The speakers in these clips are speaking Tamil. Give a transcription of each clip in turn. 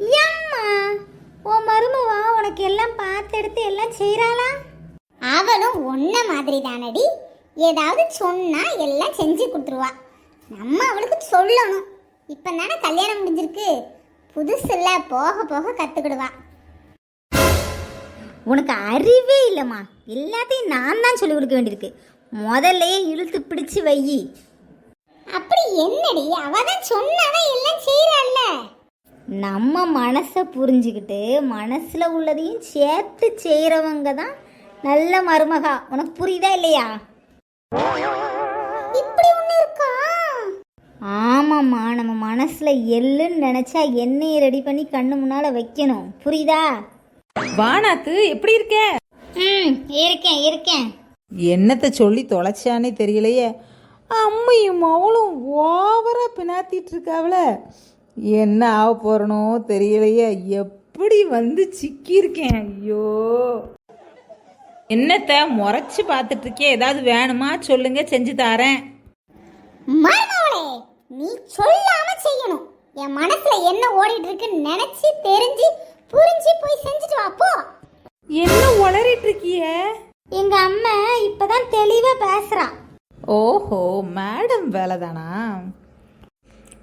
ஏம்மா உன் மருமவா உனக்கு எல்லாம் பார்த்து எடுத்து எல்லாம் செய்கிறாளா அவளும் ஒன்ன மாதிரி தானடி ஏதாவது சொன்னா எல்லாம் செஞ்சு கொடுத்துருவா. நம்ம அவளுக்கு சொல்லணும். இப்போ தானே கல்யாணம் முடிஞ்சிருக்கு. புதுசுல போக போக கற்றுக்கிடுவா உனக்கு அறிவே இல்லைம்மா. எல்லாத்தையும் நான் தான் சொல்லி கொடுக்க வேண்டியிருக்கு. முதல்லயே இழுத்து பிடிச்சு வை அப்படி என்னடி? அவ தான் சொன்னாதான் எல்லாம் செய்யறாள்ல நம்ம மனசை புரிஞ்சுக்கிட்டு மனசில் உள்ளதையும் சேர்த்து செய்கிறவங்க தான் நல்ல மருமகா. உனக்கு புரியுதா இல்லையா? இப்படி இருக்கா? ஆமாம்மா நம்ம மனசில் எள்ளுன்னு நினச்சா எண்ணெயை ரெடி பண்ணி கண்ணு முன்னால் வைக்கணும். புரியுதா? வானாத்து எப்படி இருக்க? ம் இருக்கேன் இருக்கேன். என்னத்தை சொல்லி தொலைச்சானே தெரியலையே. அம்மையும் அவளும் ஓவரா பினாத்திட்டு இருக்காவல என்ன ஆக போறனோ தெரியலையே. எப்படி வந்து சிக்கியிருக்கேன்? ஐயோ. என்னத்த முறைச்சு பார்த்துட்டு இருக்கே ஏதாவது வேணுமா? சொல்லுங்க செஞ்சு தாரேன். மருமவளே நீ சொல்லாம செய்யணும். என் மனசுல என்ன ஓடிட்டு இருக்குன்னு நினைச்சு தெரிஞ்சு புரிஞ்சு போய் செஞ்சுட்டு வா போ. என்ன உளறிட்டு இருக்கிய எங்கள் அம்மா இப்போ தான் தெளிவாக பேசுகிறா ஓஹோ மேடம் வேலைதானா?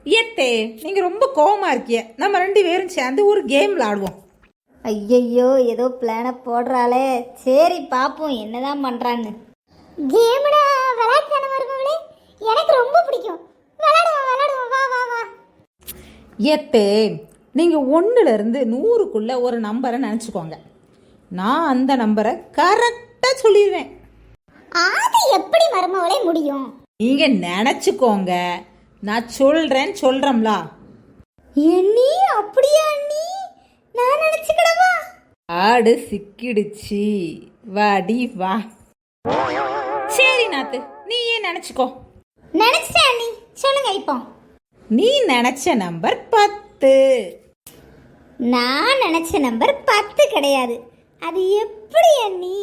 ஏத்தே நீங்க ரொம்ப கோவமா இருக்கிய. நம்ம ரெண்டு பேரும் சேர்ந்து ஒரு கேம் விளாடுவோம் ஐயையோ ஏதோ பிளானை போடுறாளே. சரி பார்ப்போம் என்னதான் பண்ணுறான்னு கேம்டா விளையாட்டு தானே மருமவளே எனக்கு ரொம்ப பிடிக்கும். விளையாடுவோம் விளையாடுவோம். வா வா வா. ஏத்தே நீங்க ஒண்ணுல இருந்து நூறுக்குள்ள ஒரு நம்பரை நினைச்சுக்கோங்க. நான் அந்த நம்பரை கரெக்டா சொல்லிடுவேன் அது எப்படி மருமவளே முடியும்? நீங்க நினைச்சுக்கோங்க. நான் சொல்றேன்னு சொல்றேன்ல எண்ணி அப்படியா அண்ணி? நான் நினச்சிக்கிடவா? ஆடு சிக்கிடுச்சு. வாடி வா. சரி நாத்து நீ ஏன் நினைச்சுக்கோ? நினச்சிட்டேன் அண்ணி. சொல்லுங்க இப்போ. நீ நினைச்ச நம்பர் பத்து. நான் நினச்ச நம்பர் பத்து கிடையாது. அது எப்படி அண்ணி?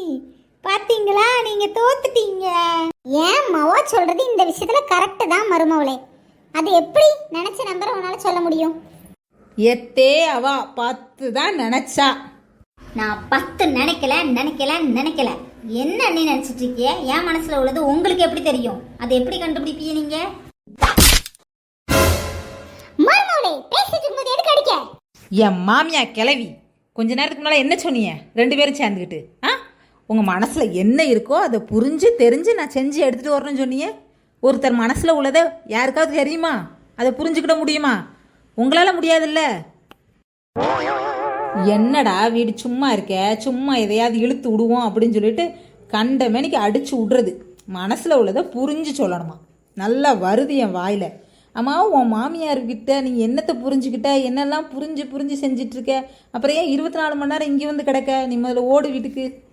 பார்த்தீங்களா நீங்கள் தோத்துட்டீங்க. ஏன் மவா சொல்றது இந்த விஷயத்துல கரெக்ட் தான் மருமவளே. அது எப்படி நினைச்ச நம்பரை உன்னால சொல்ல முடியும்? எத்தே அவா பத்து தான் நினைச்சா. நான் பத்து நினைக்கல நினைக்கல நினைக்கல. என்ன அண்ணி நினச்சிட்டு இருக்கிய? என் மனசில் உள்ளது உங்களுக்கு எப்படி தெரியும்? அதை எப்படி கண்டுபிடிப்பீங்க நீங்கள் என் மாமியா கிளவி கொஞ்ச நேரத்துக்கு முன்னால் என்ன சொன்னீங்க? ரெண்டு பேரும் சேர்ந்துக்கிட்டு ஆ? உங்கள் மனசில் என்ன இருக்கோ அதை புரிஞ்சு தெரிஞ்சு நான் செஞ்சு எடுத்துகிட்டு வரணும்னு சொன்னீங்க. ஒருத்தர் மனசில் உள்ளதை யாருக்காவது தெரியுமா? அதை புரிஞ்சுக்கிட முடியுமா? உங்களால் முடியாதுல்ல? என்னடா வீடு சும்மா இருக்க சும்மா எதையாவது இழுத்து விடுவோம் அப்படின்னு சொல்லிட்டு கண்ட மேனிக்கு அடிச்சு விடுறது. மனசில் உள்ளதை புரிஞ்சு சொல்லணுமா? நல்லா வருது என் வாயில். அம்மா உன் மாமியார்கிட்ட நீ என்னத்தை புரிஞ்சுக்கிட்ட? என்னெல்லாம் புரிஞ்சு புரிஞ்சு செஞ்சிட்ருக்க அப்புறம் ஏன் இருபத்தி நாலு மணி நேரம் இங்கே வந்து கிடக்க? நீ முதல்ல ஓடு வீட்டுக்கு.